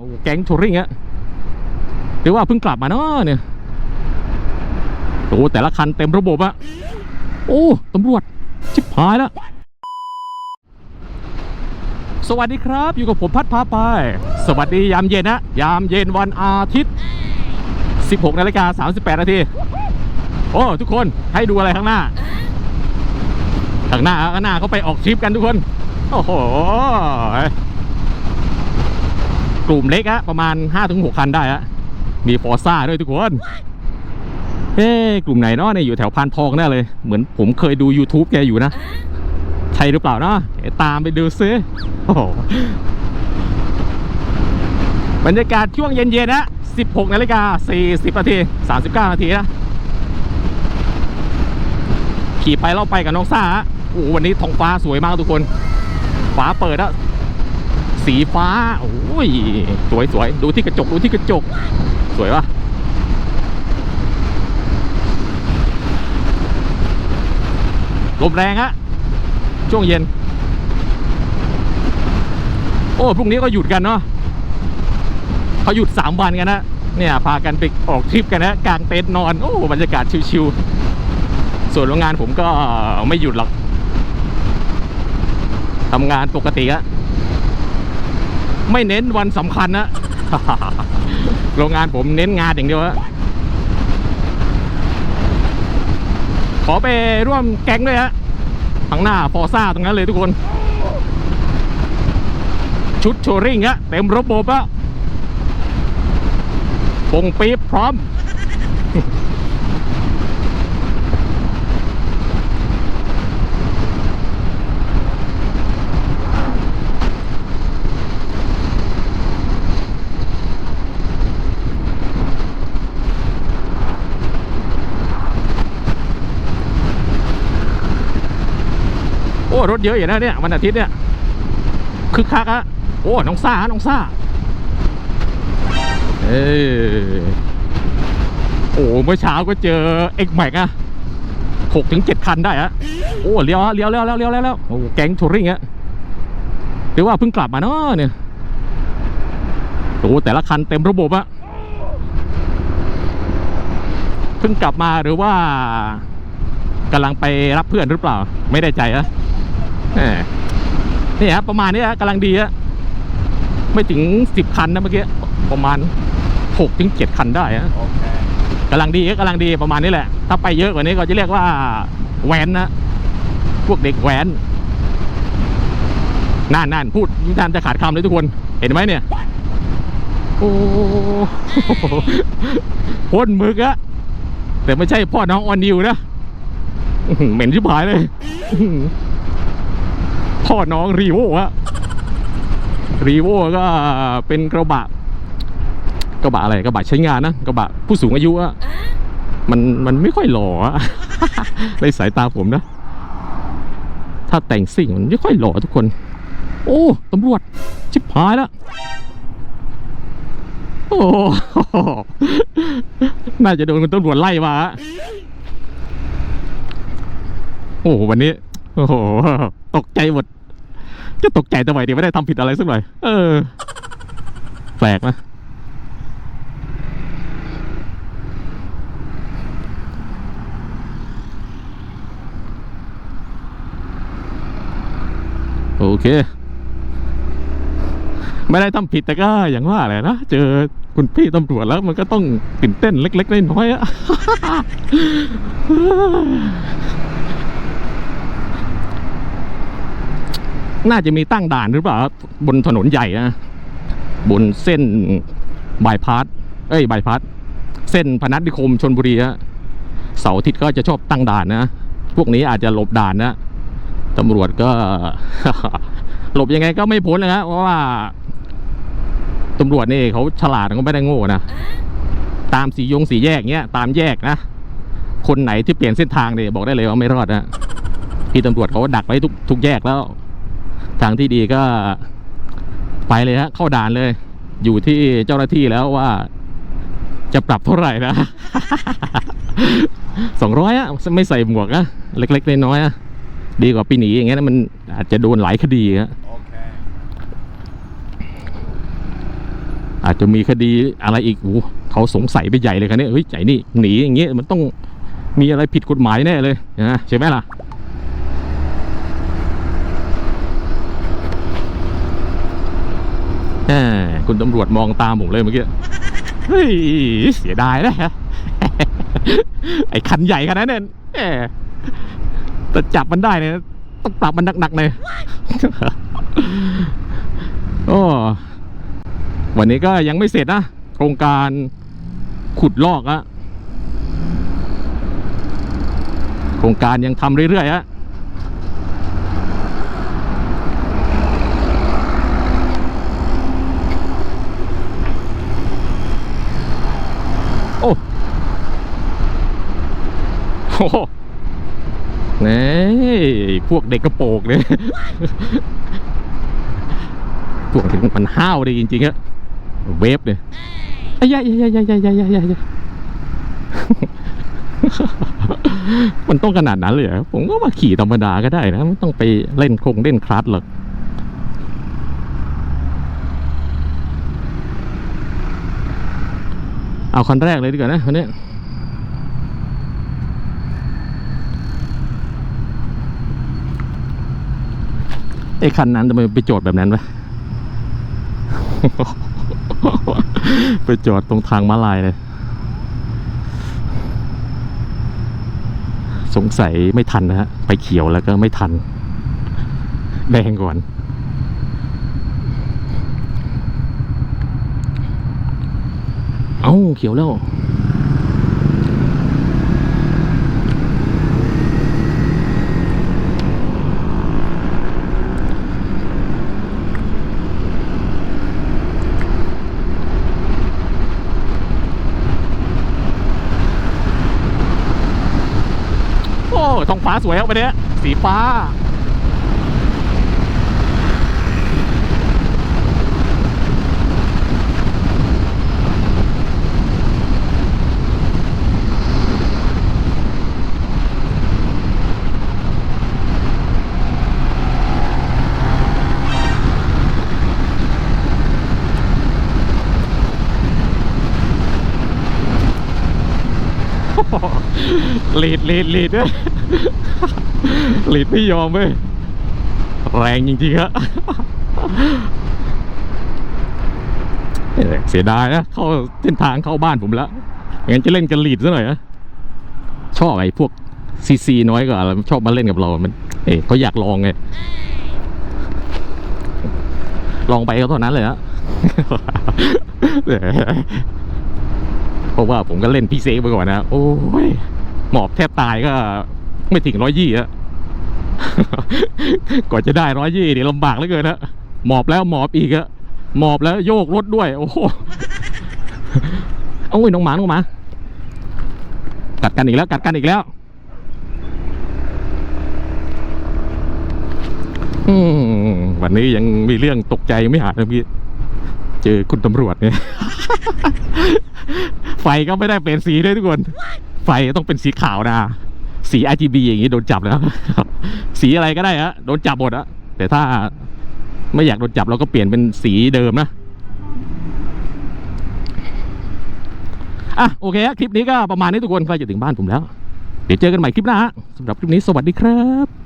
โอ้แก๊งทัวริงอะหรือว่าเพิ่งกลับมาเนาะเนี่ยโอ้แต่ละคันเต็มระบบอะโอ้ตำรวจชิบหายแล้วสวัสดีครับ อยู่กับผมพัดพาไป สวัสดียามเย็นนะ ยามเย็นวันอาทิตย์ 16นาฬิกา38นาทีโอ้ทุกคนให้ดูอะไรข้างหน้า ข้างหน้าข้างหน้าเขาไปออกทริปกันทุกคน โอ้โห กลุ่มเล็กอะประมาณ 5-6 คันได้อะมีฟอร์ซ่าด้วยทุกคนเฮ้กลุ่มไหนเนาะเนี่ยอยู่แถวพานทองแน่เลย เหมือนผมเคยดู YouTube แกอยู่นะ ใช่หรือเปล่าเนาะตามไปดูซิโอ้บรรยากาศช่วงเย็นๆนะ 16นาฬิกา40นาที39 นาทีนะ ขี่ไปเล่าไปกับน้องซ่าฮะโอ้วันนี้ท้องฟ้าสวยมากทุกคน ฟ้าเปิดอะ สีฟ้าโอ้ยสวยสวยดูที่กระจกดูที่กระจก สวยปะลมแรงฮะช่วงเย็น โอ้พรุ่งนี้ก็หยุดกันเนาะเขาหยุดสามวันกันนะเนี่ยพากันไปออกทริปกันนะกลางเต็นท์นอนโอ้บรรยากาศชิวๆส่วนโรงงานผมก็ไม่หยุดหรอกทำงานปกติอะ ไม่เน้นวันสำคัญนะ โรงงานผมเน้นงานอย่างเดียวฮะขอไปร่วมแก๊งด้วยฮะข้างหน้าฟอร์ซ่าตรงนั้นเลยทุกคน ชุดโชว์ริงฮะเต็มระบบอะปงปี๊บพร้อม โอ้ รถเยอะอยู่นะเนี่ยวันอาทิตย์เนี่ยคึกคักอะโอ้น้องซ่าน้องซ่าเออโอ้เมื่อเช้าก็เจอเอ็กแม็กอะหกถึงเจ็ดคันได้อะโอ้เลี้ยวฮะเลี้ยวแล้วแล้วเลี้ยวแล้วแล้วโอ้แก๊งทัวริงอะหรือว่าเพิ่งกลับมาเนาะเนี่ยโอ้แต่ละคันเต็มระบบอะเพิ่งกลับมาหรือว่ากำลังไปรับเพื่อนหรือเปล่า ไม่ได้ใจอะ แหมนี่ฮะประมาณนี้ฮะกำลังดีฮะไม่ถึงสิบคันนะเมื่อกี้ประมาณหกถึงเจ็ดคันได้ฮะกำลังดีฮะกำลังดีประมาณนี้แหละ ถ้าไปเยอะกว่านี้ก็จะเรียกว่าแวนนะพวกเด็กแวนนั่นนั่นพูดยิ่งนานจะขาดคำเลยทุกคนเห็นไหมเนี่ยโอ้โหพ่นหมึกอะแต่ไม่ใช่พ่อน้องออนนิวนะอื้อหือเหม็นชิบหายเลย พ่อน้องรีโวอะรีโวก็เป็นกระบะ กระบะอะไรกระบะใช้งานนะกระบะผู้สูงอายุอะมันมันไม่ค่อยหล่อในสายตาผมนะ ถ้าแต่งสิ่งมันไม่ค่อยหล่อทุกคน โอ้ตำรวจ ชิบหายแล้วโอ้ น่าจะโดนคุณตำรวจไล่มาอะโอ้วันนี้ โอ้โห ตกใจหมด จะตกใจทำไมดีไม่ได้ทำผิดอะไรสักหน่อย เออ แปลกนะโอเค ไม่ได้ทำผิดแต่ก็อย่างว่าแหละนะ เจอคุณพี่ตำรวจแล้วมันก็ต้องตื่นเต้นเล็กๆน้อยๆอะ น่าจะมีตั้งด่านหรือเปล่า บนถนนใหญ่นะบนเส้นบายพาสเอ้ยบายพาสเส้นพนัสนิคมชนบุรีฮะเสาร์อาทิตย์ก็จะชอบตั้งด่านนะ พวกนี้อาจจะหลบด่านนะตำรวจก็ หลบยังไงก็ไม่พ้นเลยฮะเพราะว่าตำรวจนี่เขาฉลาดเขาไม่ได้โง่นะตามสียงสีแยกเนี้ยตามแยกนะคนไหนที่เปลี่ยนเส้นทางเนี่ยบอกได้เลยว่าไม่รอดนะพี่ตำรวจเขาดักไว้ทุกทุกแยกแล้ว ทางที่ดีก็ไปเลยฮะเข้าด่านเลย อยู่ที่เจ้าหน้าที่แล้วว่าจะปรับเท่าไหร่นะสองร้อยอะไม่ใส่หมวกอะเล็กๆน้อยๆอะดีกว่าปีหนีอย่างเงี้ยนะมันอาจจะโดนหลายคดีอะ Okay. จะมีคดีอะไรอีกโอ้เขาสงสัยไปใหญ่เลยครับเนี่ยเฮ้ยใจนี่หนีอย่างเงี้ยมันต้องมีอะไรผิดกฎหมายแน่เลยนะใช่ไหมล่ะ แหม คุณตำรวจมองตามผมเลยเมื่อกี้เฮ้ยเสียดายนะไอ้คันใหญ่ขนาดนั้นเนี่ยแหมแต่จับมันได้เนี่ยต้องปรับมันหนักๆเลยโอ้วันนี้ก็ยังไม่เสร็จนะโครงการขุดลอกอะโครงการยังทำเรื่อยๆอะ โอ้โห นี่พวกเด็กกระโปงเนี่ยพวกนี้มันห้าวดีจริงๆอะเวฟเนี่ยอ้ยายยายยายยายยายยายมันต้องขนาดนั้นเลยผมก็ว่าขี่ธรรมดาก็ได้นะ ไม่ต้องไปเล่นคงเล่นคลัตช์หรอกเอาคันแรกเลยดีกว่านะคันนี้ ไอ้คันนั้นทำไมไปจอดแบบนั้นวะไปจอดตรงทางม้าลายเลย สงสัยไม่ทันนะฮะ ไปเขียวแล้วก็ไม่ทัน แดงก่อน เอ้า เขียวแล้ว ฟ้าสวยครับวันนี้สีฟ้า หลีดหลีดหลีดด้วยลีดไม่ยอมเว้ยแรงจริงๆฮะเอ้ยเสียดายนะเข้าเส้นทางเข้าบ้านผมแล้วงั้นจะเล่นกันหลีดซะหน่อยนะชอบไอ้พวกซีซีน้อยกว่าอะไรชอบมาเล่นกับเรา มัน เอ้ยเขาอยากลองไงลองไปก็เท่านั้นเลยฮะ ราะว่าผมก็เล่นพี่เซฟไปก่อนนะ โอ้ย หมอบแทบตายก็ไม่ถึงร้อยยี่อะก่อนจะได้ร้อยยี่นี่ลำบากเหลือเกินนะหมอบแล้วหมอบอีกอะหมอบแล้วโยกรถด้วย โอ้โหเอาไว้ยน้องหมาน้องหมากัดกันอีกแล้วกัดกันอีกแล้วอืมวันนี้ยังมีเรื่องตกใจไม่หายนะพี่ เจอคุณตำรวจเนี่ย ไฟก็ไม่ได้เป็นสีด้วยทุกคน ไฟต้องเป็นสีขาวนะ สี RGB อย่างนี้โดนจับแล้วสีอะไรก็ได้ฮะโดนจับหมดอะแต่ถ้าไม่อยากโดนจับเราก็เปลี่ยนเป็นสีเดิมนะอะโอเคคลิปนี้ก็ประมาณนี้ทุกคนใกล้จะถึงบ้านผมแล้ว เดี๋ยวเจอกันใหม่คลิปหน้าฮะสำหรับคลิปนี้สวัสดีครับ